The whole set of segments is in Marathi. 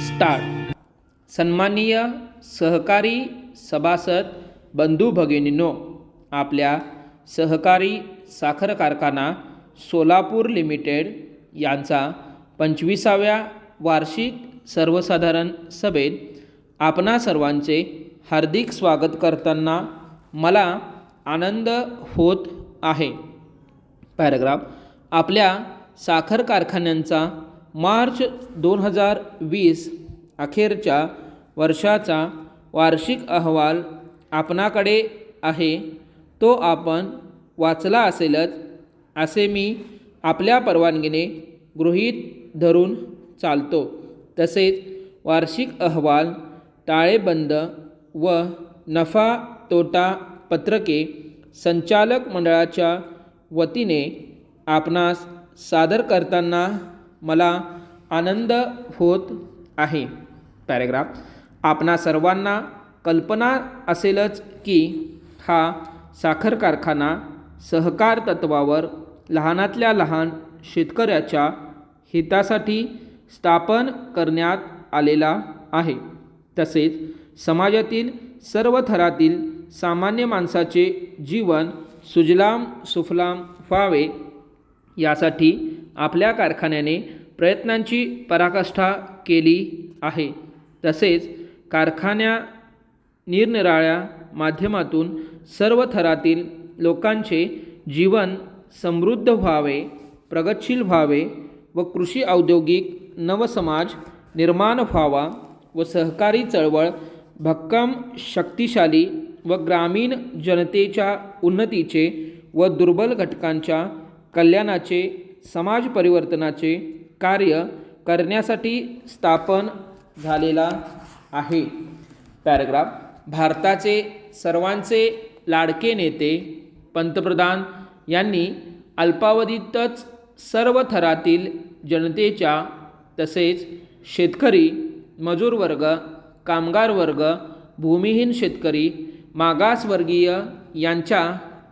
स्टार सन्माननीय सहकारी सभासद बंधू भगिनींनो आपल्या सहकारी साखर कारखाना सोलापूर लिमिटेड यांचा पंचविसाव्या वार्षिक सर्वसाधारण सभेत आपणा सर्वांचे हार्दिक स्वागत करताना मला आनंद होत आहे. पॅराग्राफ. आपल्या साखर कारखान्यांचा मार्च दोन हजार वीस अखेरच्या वर्षाचा वार्षिक अहवाल आपणाकडे आहे तो आपण वाचला असेलच असे मी आपल्या परवानगीने गृहीत धरून चालतो. तसेच वार्षिक अहवाल ताळेबंद व नफा तोटा पत्रके संचालक मंडळाच्या वतीने आपणास सादर करताना मला आनंद होत आहे. पॅरेग्राफ. आपणा सर्वांना कल्पना असेलच की हा साखर कारखाना सहकार तत्वावर लहानातल्या लहान शेतकऱ्याच्या हितासाठी स्थापन करण्यात आलेला आहे. तसेच समाजातील सर्व थरातील सामान्य माणसाचे जीवन सुजलाम सुफलाम व्हावे यासाठी आपल्या कारखान्याने प्रयत्नांची पराकाष्ठा केली आहे. तसेच कारखान्या निरनिराळ्या माध्यमातून सर्व थरातील लोकांचे जीवन समृद्ध व्हावे प्रगतशील व्हावे व कृषी औद्योगिक नवसमाज निर्माण व्हावा व सहकारी चळवळ भक्कम शक्तिशाली व ग्रामीण जनतेच्या उन्नतीचे व दुर्बल घटकांच्या कल्याणाचे समाज परिवर्तनाचे कार्य करण्यासाठी स्थापन झालेला आहे. पॅराग्राफ. भारताचे सर्वांचे लाडके नेते पंतप्रधान यांनी अल्पावधीतच सर्व थरातील जनतेच्या तसेच शेतकरी मजूर वर्ग कामगार वर्ग भूमिहीन शेतकरी मागासवर्गीय यांच्या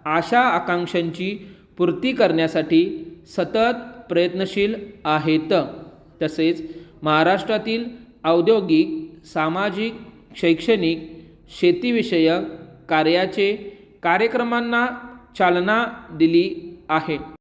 आशा आकांक्षांची पूर्ती करण्यासाठी सतत प्रयत्नशील आहेत. तसेच महाराष्ट्रातील औद्योगिक सामाजिक शैक्षणिक शेतीविषयक कार्याचे कार्यक्रमांना चालना दिली आहे.